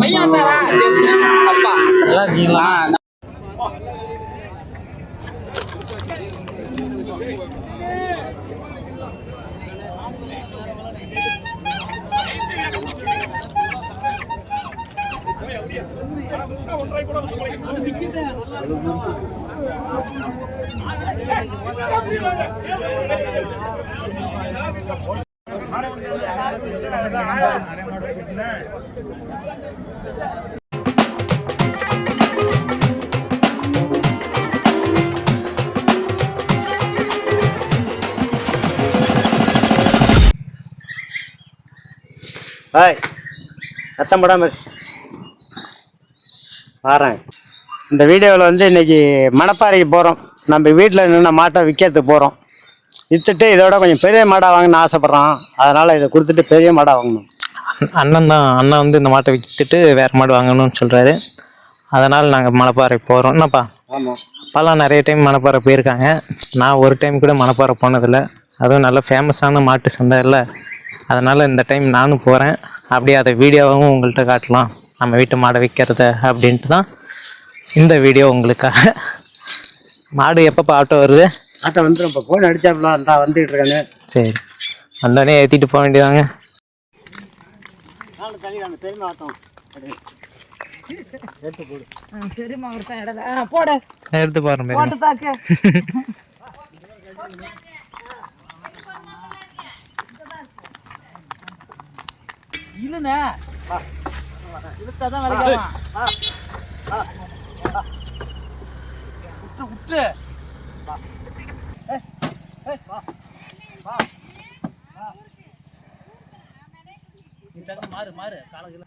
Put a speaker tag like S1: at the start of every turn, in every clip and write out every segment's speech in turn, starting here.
S1: பையன் வந்தாரா அப்பா
S2: நல்லா இருக்கீங்களா? ஹாய். சத்தம் போடாம வரேன். இந்த வீடியோவில் வந்து இன்னைக்கு மணப்பாறைக்கு போகிறோம் நம்ம வீட்டில் நின்று மாட்டை விற்கிறதுக்கு போகிறோம் விற்றுட்டு இதோட கொஞ்சம் பெரிய மாடாக வாங்கணும்னு ஆசைப்பட்றோம் அதனால் இதை கொடுத்துட்டு பெரிய மாடாக வாங்கணும்.
S3: அண்ணன் தான். அண்ணன் வந்து இந்த மாட்டை விற்றுட்டு வேறு மாடு வாங்கணும்னு சொல்கிறாரு அதனால் நாங்கள் மணப்பாறை போகிறோம் என்னப்பா?
S2: ஆமாம்
S3: அப்பாலாம் நிறைய டைம் மணப்பாறை போயிருக்காங்க. நான் ஒரு டைம் கூட மணப்பாறை போனதில்லை. அதுவும் நல்ல ஃபேமஸான மாட்டு சந்தை இல்லை. அதனால் இந்த டைம் நானும் போகிறேன் அப்படியே அதை வீடியோவும் உங்கள்கிட்ட காட்டலாம். நம்ம வீட்டு மாடை விற்கிறத அப்படின்ட்டு தான் இந்த வீடியோ உங்களுக்காக. மாடு எப்பப்போ ஆட்டோ வருது?
S2: ஆட்டோ வந்துடும் இப்போ. ஃபோன் அடிச்சாப்புல. அந்த வந்துகிட்டு இருக்கானு
S3: சரி. வந்தோடனே ஏற்றிட்டு போக வேண்டியதாங்க.
S2: நாலு தள்ளி அந்த பெருமை ஆட்டம்
S1: பெரியம்மா ஒருத்தன் இடல ஆ, போடு
S3: எடுத்து பாருங்க
S1: இழுண்ணே இழுத்தாதான் வலிக்காமா? விட்டு விட்டு. மாறு மாறு. காலகில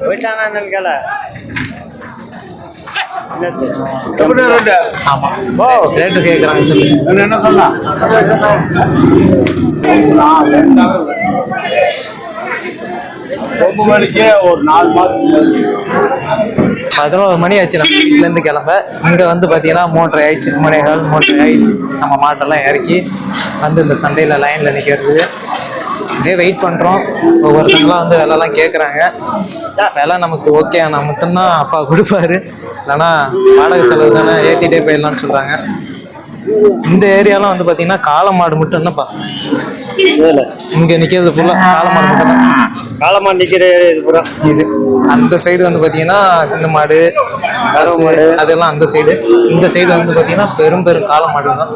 S2: போயிட்டானா என்னன்னு
S3: ரேட்டு கேட்குறாங்க சொல்லு
S2: என்ன சொன்னா ஒன்பது மணிக்கே ஒரு நாலு மாதம்
S3: பதினோரு மணி ஆச்சு நம்ம வீட்டிலேருந்து கிளம்ப. இங்கே வந்து பார்த்தீங்கன்னா மூன்றரை ஆயிடுச்சு. மூணே கால் மூன்றரை ஆயிடுச்சு. நம்ம மாட்டெல்லாம் இறக்கி வந்து இந்த சண்டையில் லைனில் நிற்கிறது அப்படியே வெயிட் பண்ணுறோம் ஒவ்வொருத்தங்களாம் வந்து விலைலாம் கேட்குறாங்க விலை நமக்கு ஓகே ஆனால் மட்டும்தான் அப்பா கொடுப்பாரு. இல்லைன்னா வாடகை செலவு தானே ஏற்றிட்டே போயிடலாம்னு சொல்கிறாங்க இந்த ஏரியாலாம் வந்து பார்த்தீங்கன்னா காளை மாடு மட்டும்தான்ப்பா இங்கே நிற்கிறது ஃபுல்லாக காளை மாடு மட்டும்தான்.
S2: காலமா நிக்கிற இது பூரா.
S3: இது. அந்த சைடு வந்து பாத்தீங்கன்னா சின்ன மாடு பசு அதெல்லாம் அந்த சைடு இந்த சைடு வந்து பாத்தீங்கன்னா பெரும் பெரும் காளை மாடு தான்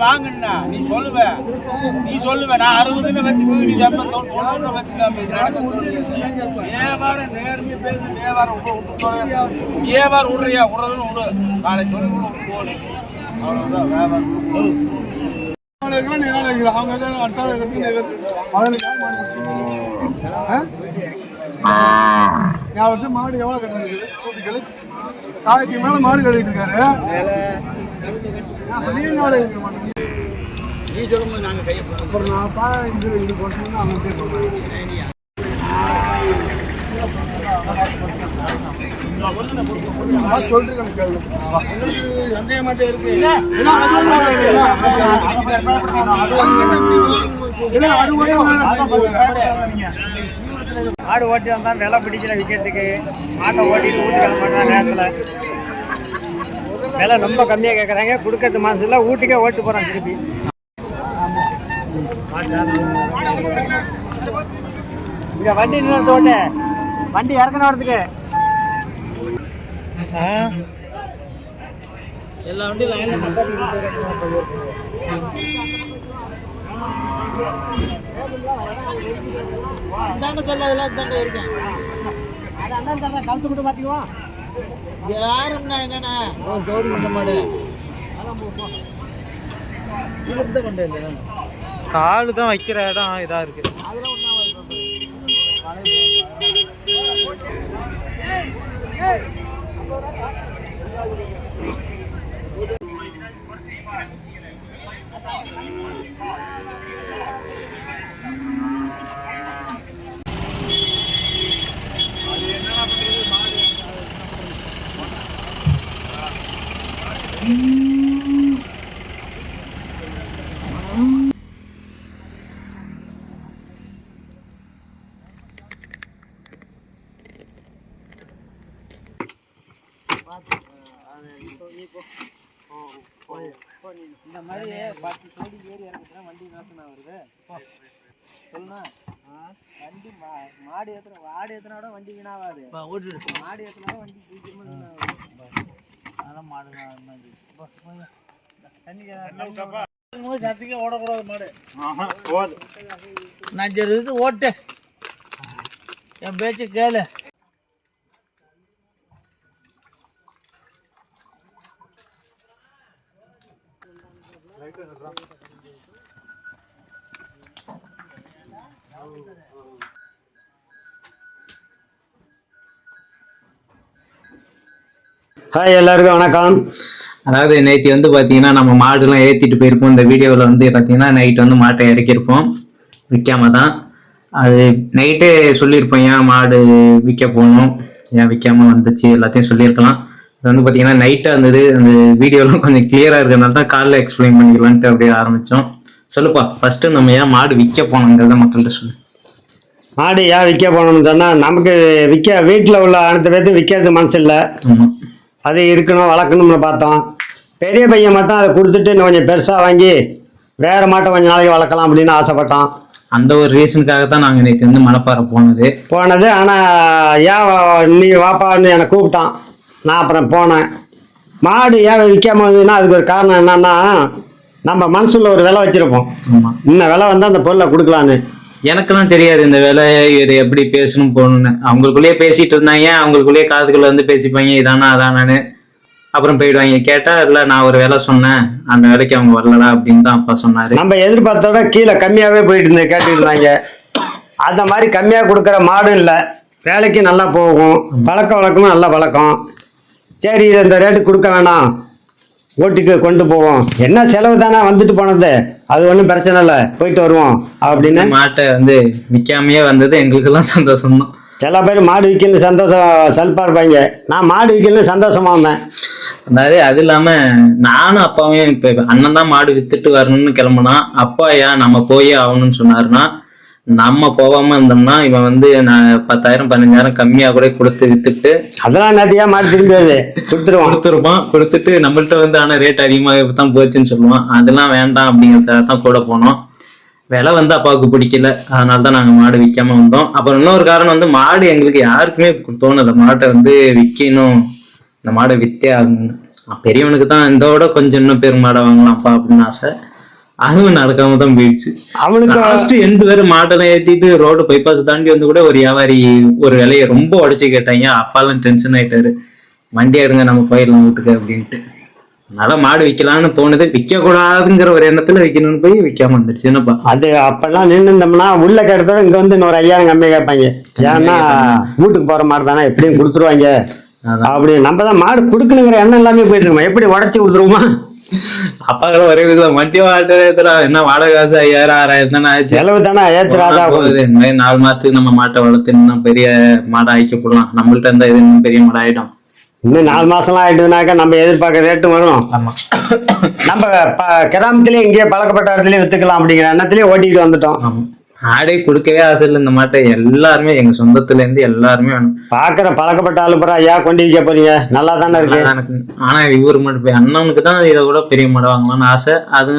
S4: வாங்கண்ணா. நீ சொல்லுவ. நீ சொல்லுவ. நான் அறுபதுன்னு வச்சுக்கோ நீ எண்பத்தி தொண்ணூறு வச்சுக்காம வியாபாரம் நேர்மையா பேசு. வியாபாரம் விட்டு விட்டு வியாபாரம் விடுறியா விடுறதுன்னு விடு நாளை சொல்லி விடு விட்டு போடு அவ்வளவுதான். வியாபாரம்
S5: வருஷம் மாடு எவ்வளவு கட்டிருக்கு கூட்டிகள் தாய்க்கு மேல மாடு கட்டிட்டு இருக்காரு? அப்புறம் நான் தான் இது இது போட்டேன்னு அவன் கேட்பாங்க சொல்றேன் கேள்வி சந்தேகமா தான் இருக்கு. அது ஒரு
S2: ஆடு ஓட்டி வந்தா விலை பிடிக்கல விற்கிறதுக்கு ஆட்டை ஓட்டிட்டு ஊட்டி கிளம்ப நேரத்தில். விலை ரொம்ப கம்மியாக கேட்குறாங்க கொடுக்கறது மாதத்தில் ஊட்டிக்கே ஓட்டு போகிறான் திருப்பி. இங்கே வண்டி நின்று ஓட்டு. வண்டி இறக்கணும் வரதுக்கு
S1: எல்லா வண்டியும் இந்தாண்ட சொல்ல அதெல்லாம் இந்தாண்ட இருக்கேன்.
S2: கழுத்து மட்டும் பார்த்துக்குவோம்
S1: யாருன்னா என்னண்ணா? ஒரு ஜோடி இந்த மாடு. இழுத்த கொண்டு இல்லை
S3: காலு தான் வைக்கிற இடம் இதா இருக்கு.
S1: இந்த மாதிரி பத்து கோடி ஏறி இறங்குச்சுன்னா வண்டி நாசனா வருது சொல்லுண்ணா வண்டி மா- மாடு ஏற்றுன மாடு ஏற்றுனா கூட வண்டி வீணாகாது மாடு ஏத்துனா வண்டி சீக்கிரமா வீணாகும் அதெல்லாம் மாடு தண்ணி சத்துக்கே ஓடக்கூடாது மாடு நான் சரி இது ஓட்டு. என் பேச்சு கேளு.
S2: ஹாய் எல்லாருக்கும் வணக்கம்.
S3: அதாவது நேற்று வந்து பார்த்தீங்கன்னா நம்ம மாடுலாம் ஏற்றிட்டு போயிருப்போம். இந்த வீடியோவில் வந்து பார்த்தீங்கன்னா நைட் வந்து மாட்டை இறக்கியிருப்போம். விற்காம தான் அது நைட்டே சொல்லியிருப்போம் ஏன் மாடு விற்க போகணும் ஏன் விற்காம வந்துச்சு எல்லாத்தையும் சொல்லியிருக்கலாம். இது வந்து பார்த்தீங்கன்னா நைட்டாக இருந்தது. அந்த வீடியோலாம் கொஞ்சம் கிளியராக இருக்கிறனால தான் காலைல எக்ஸ்பிளைன் பண்ணிக்கலான்ட்டு அப்படியே ஆரம்பித்தோம் சொல்லுப்பா ஃபஸ்ட்டு நம்ம ஏன் மாடு விற்க போனோங்கிறத மக்கள்கிட்ட சொல்லு.
S2: மாடு ஏன் விற்க போகணும்னு சொன்னால் நமக்கு விற்க வீட்டில் உள்ள அனைத்து பேர்த்தும் விற்கிறது மனசு இல்லை. அது இருக்கணும் வளர்க்கணும்னு பார்த்தோம். பெரிய பையன் மட்டும் அதை கொடுத்துட்டு இன்னும் கொஞ்சம் பெருசாக வாங்கி வேறு மாட்டை கொஞ்சம் நாளைக்கு வளர்க்கலாம் அப்படின்னு ஆசைப்பட்டோம்
S3: அந்த ஒரு ரீசனுக்காக தான் நாங்கள் நேற்று வந்து மலைப்பாறை போனது.
S2: போனது. ஆனால் ஏன் நீ வாப்பான்னு என்னை கூப்பிட்டான். நான் அப்புறம் போனேன். மாடு ஏன் விற்காம வந்ததுன்னா அதுக்கு ஒரு காரணம் என்னன்னா நம்ம மனசுல ஒரு விலை வச்சுருப்போம். இன்னும் விலை வந்து அந்த பொருளை கொடுக்கலான்னு.
S3: எனக்கெல்லாம் தெரியாது இந்த வேலை இது எப்படி பேசணும் போகணும்னு. அவங்களுக்குள்ளேயே பேசிட்டு இருந்தாங்க அவங்களுக்குள்ளேயே காதுக்குள்ள வந்து பேசிப்பாங்க இதானா அதானான்னு. அப்புறம் போயிடுவாங்க. கேட்டா இல்ல நான் ஒரு வேலை சொன்னேன். அந்த வேலைக்கு அவங்க வரலடா அப்படின்னு தான் அப்பா சொன்னாரு.
S2: நம்ம எதிர்பார்த்தோட கீழே கம்மியாகவே போயிட்டு இருந்து கேட்டுட்டு இருந்தாங்க. அந்த மாதிரி கம்மியாக கொடுக்குற மாடும் இல்லை. வேலைக்கு நல்லா போகும். பழக்க வழக்கமும் நல்ல பழக்கம். சரி இதை இந்த ரேட்டு கொடுக்க வேணாம். ஓட்டிக்கு கொண்டு போவோம். என்ன செலவு தானே வந்துட்டு போனது? அது ஒன்றும் பிரச்சனை இல்லை. போயிட்டு வருவோம். அப்படின்னு
S3: மாட்டை வந்து விற்காமையே வந்தது எங்களுக்கு எல்லாம் சந்தோஷம் தான்
S2: சில பேர் மாடு விற்கல சந்தோஷம் செல்ஃபாக இருப்பாங்க. நான் மாடு விற்கல சந்தோஷமா இருந்தேன்.
S3: அதாவது அது இல்லாம நானும் அப்பாவையும் இப்ப அண்ணன் தான் மாடு வித்துட்டு வரணும்னு கிளம்புனா அப்பா ஏன் நம்ம போயே ஆகணும்னு சொன்னாருன்னா நம்ம போகாம இருந்தோம்னா இவன் வந்து நான் பத்தாயிரம் பதினஞ்சாயிரம் கம்மியா கூட கொடுத்து வித்துட்டு
S2: அதெல்லாம் நேரத்தையா மாடு திரும்பி வருது. கொடுத்துருவோம்
S3: கொடுத்துருப்பான். கொடுத்துட்டு நம்மள்ட்ட வந்து ஆனா ரேட் அதிகமாக தான் போச்சுன்னு சொல்லுவான். அதெல்லாம் வேண்டாம் அப்படிங்கிறதுக்காக தான் கூட போனோம். விலை வந்து அப்பாவுக்கு பிடிக்கல. அதனால தான் நாங்கள் மாடு விற்காம வந்தோம். அப்புறம் இன்னொரு காரணம் வந்து மாடு எங்களுக்கு யாருக்குமே தோணலை. மாட்டை வந்து விற்கணும் இந்த மாடை வித்தே ஆகணும்னு. பெரியவனுக்கு தான் இதோட கொஞ்சம் இன்னும் பெரும் மாடை வாங்கலாம்ப்பா அப்படின்னு ஆசை. அதுவும் நடக்காம தான் போயிடுச்சு.
S2: அவனுக்கு
S3: லாஸ்ட் எண்டு பேர் மாட்டெல்லாம் ஏத்திட்டு ரோடு பைபாஸ் தாண்டி வந்து கூட ஒரு வியாபாரி ஒரு விலையை ரொம்ப உடச்சு கேட்டாங்க. அப்பாலாம் டென்ஷன் ஆயிட்டாரு. வண்டி எடுங்க நம்ம போயிடலாம் வீட்டுக்கு அப்படின்ட்டு. அதனால மாடு விற்கலான்னு தோணுது. விற்க கூடாதுங்கிற ஒரு எண்ணத்துல விற்கணும்னு போய் விற்காம வந்துருச்சு. என்னப்பா?
S2: அது அப்பெல்லாம் நின்றுந்தோம்னா உள்ள கேட்டதோட இங்க வந்து இன்னொரு ஐயாயிரம் கம்மியாக கேட்பாங்க. ஏன்னா வீட்டுக்கு போற மாடு தானே எப்படியும் கொடுத்துருவாங்க. அப்படி நம்ம தான் மாடு கொடுக்கணுங்கிற எண்ணம் எல்லாமே போயிட்டு இருக்கோம். எப்படி உடச்சி கொடுத்துருவோமா?
S3: அப்பாக்களும் ஒரே விதம் வண்டி வாட்டுறதுல என்ன வாடகை காசு ஐயாயிரம் ஆறாயிரம் தானே ஆச்சு?
S2: செலவு தானே ஏத்துறாதா
S3: போகுது. இந்த மாதிரி நாலு மாசத்துக்கு நம்ம மாட்டை வளர்த்து இன்னும் பெரிய மாடை ஆக்கி போடலாம். நம்மள்ட்ட இருந்தா இது இன்னும் பெரிய மாடு ஆயிடும்.
S2: இன்னும் நாலு மாசம்லாம் ஆயிட்டுனாக்கா நம்ம எதிர்பார்க்க ரேட்டு வரும். நம்ம கிராமத்திலேயே இங்கேயே பழக்கப்பட்ட இடத்துலயே வித்துக்கலாம் அப்படிங்கிற எண்ணத்திலேயே ஓட்டிட்டு வந்துட்டோம்.
S3: ஆடே கொடுக்கவே ஆசை இல்லை இந்த மாட்டை. எல்லாருமே எங்க சொந்தத்துல இருந்து எல்லாருமே வேணும்
S2: பாக்குற பழக்கப்பட்ட ஆளு பூரா ஐயா கொண்டு விற்க போறீங்க. நல்லா தானே இருக்கு.
S3: ஆனா இவர் மட்டும் போய் அண்ணனுக்கு தான் இதை கூட பெரிய மாடு வாங்கலாம்னு ஆசை. அது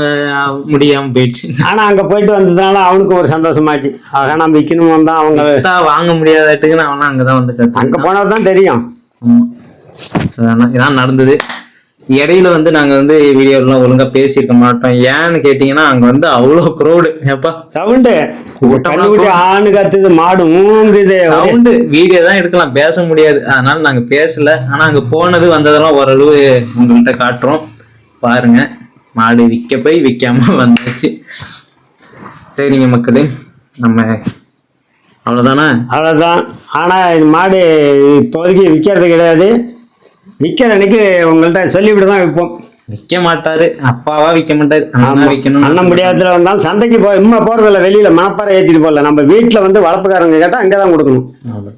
S3: முடியாம போயிடுச்சு.
S2: ஆனா அங்க போயிட்டு வந்ததுனால அவனுக்கு ஒரு சந்தோஷமாச்சு. ஆக நம்ம விற்கணும் தான் அவங்க
S3: வாங்க முடியாதாட்டுக்கு நான் அவனா அங்கதான் வந்து
S2: அங்க போனதுதான் தெரியும்.
S3: இதான் நடந்தது. இடையில வந்து நாங்க வந்து வீடியோலாம் ஒழுங்கா பேசியிருக்க மாட்டோம். ஏன்னு கேட்டீங்கன்னா அங்க வந்து அவ்வளோ க்ரௌடு எப்பா
S2: சவுண்டு ஆணு கத்துது மாடு ஊங்குது.
S3: சவுண்டு வீடியோ தான் எடுக்கலாம். பேச முடியாது. அதனால நாங்க பேசல. ஆனா அங்க போனது வந்ததெல்லாம் ஓரளவு உங்கள்கிட்ட காட்டுறோம். பாருங்க மாடு விற்க போய் விற்காம வந்தாச்சு. சரிங்க மக்களே நம்ம அவ்வளோதானே
S2: அவ்வளவுதான். ஆனா இந்த மாடு இப்போதைக்கு விற்கிறது கிடையாது. விற்கிற அன்னைக்கு உங்கள்கிட்ட சொல்லிவிட்டு தான் விற்போம்.
S3: விற்க மாட்டாரு. அப்பாவா விற்க மாட்டாரு. அண்ணா விற்கணும்
S2: அண்ணன் முடியாததுல வந்தாலும் சந்தைக்கு போ இம்மா போறதில்ல வெளியில மணப்பாறை ஏத்திட்டு போகல. நம்ம வீட்டுல வந்து வளர்ப்புக்காரங்க கேட்டா அங்கதான் கொடுக்கணும்.
S3: அவ்வளோ